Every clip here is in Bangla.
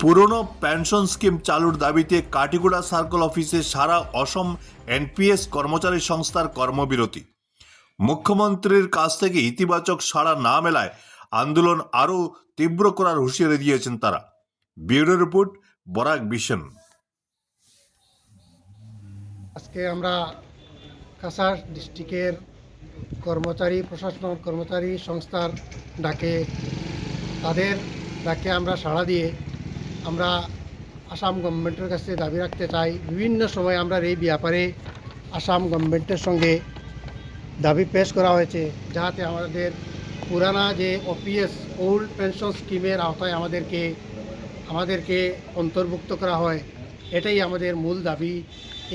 পুরনো পেনশন স্কিম চালুর দাবিতে কাটিগুড়া সার্কেল অফিসে সারা অসম এনপিএস কর্মচারী সংস্থার কর্মবিরতি। মুখ্যমন্ত্রীর কাছ থেকে ইতিবাচক সাড়া না মেলায় আন্দোলন আরও তীব্র করার হুঁশিয়ারি দিয়েছেন তারা। ব্যুরো রিপোর্ট, বরাক বিশন আজকে আমরা কাছাড় ডিস্ট্রিক্টের কর্মচারী, প্রশাসন কর্মচারী সংস্থার ডাকে, তাদের ডাকে আমরা সাড়া দিয়ে আমরা আসাম গভর্নমেন্টের কাছে দাবি রাখতে চাই। বিভিন্ন সময় আমরা এই ব্যাপারে আসাম গভর্নমেন্টের সঙ্গে দাবি পেশ করা হয়েছে, যাতে আমাদের পুরানা যে ওপিএস ওল্ড পেনশন স্কিমের আওতায় আমাদেরকে আমাদেরকে অন্তর্ভুক্ত করা হয়। এটাই আমাদের মূল দাবি।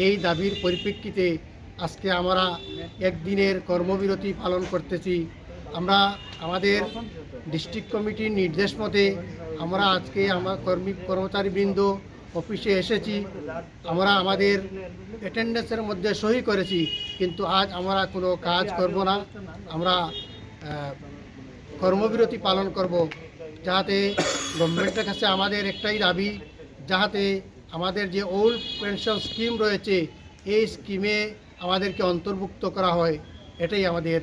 এই দাবির পরিপ্রেক্ষিতে আজকে আমরা একদিনের কর্মবিরতি পালন করতেছি। আমরা আমাদের ডিস্ট্রিক্ট কমিটির নির্দেশ মতে আমরা আজকে আমার কর্মী কর্মচারীবৃন্দ অফিসে এসেছি। আমরা আমাদের অ্যাটেন্ডেন্সের মধ্যে সই করেছি, কিন্তু আজ আমরা কোনো কাজ করব না। আমরা কর্মবিরতি পালন করব যাতে গভর্নমেন্টের কাছে আমাদের একটাই দাবি, যাতে আমাদের যে ওল্ড পেনশন স্কিম রয়েছে, এই স্কিমে আমাদেরকে অন্তর্ভুক্ত করা হয়। এটাই আমাদের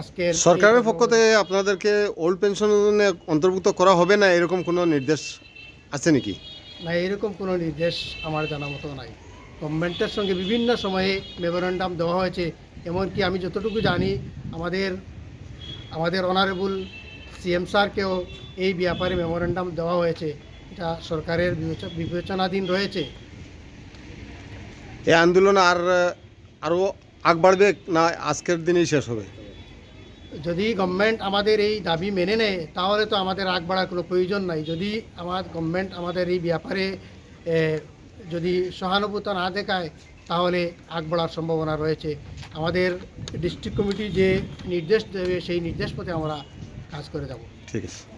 আজকের সরকারের পক্ষ থেকে আপনাদেরকে ওল্ড পেনশনে অন্তর্ভুক্ত করা হবে না এরকম কোনো নির্দেশ আছে নাকি? না এরকম কোনো নির্দেশ আমার জানা মতো নাই। গভর্নমেন্টের সঙ্গে বিভিন্ন সময়ে মেমোরেন্ডাম দেওয়া হয়েছে। এমনকি আমি যতটুকু জানি আমাদের আমাদের অনারেবল সিএম স্যারকেও এই ব্যাপারে মেমোরেন্ডাম দেওয়া হয়েছে। এটা সরকারের বিবেচনাধীন রয়েছে। এই আন্দোলন আর আরও আগ বাড়বে না আজকের দিনেই শেষ হবে? যদি গভর্নমেন্ট আমাদের এই দাবি মেনে নেয়, তাহলে তো আমাদের আগ বাড়ার কোনো প্রয়োজন নাই। যদি আমার গভর্নমেন্ট আমাদের এই ব্যাপারে যদি সহানুভূতি না দেখায়, তাহলে আগ বাড়ার সম্ভাবনা রয়েছে। আমাদের ডিস্ট্রিক্ট কমিটি যে নির্দেশ দেবে, সেই নির্দেশ পথে আমরা কাজ করে যাব। ঠিক আছে।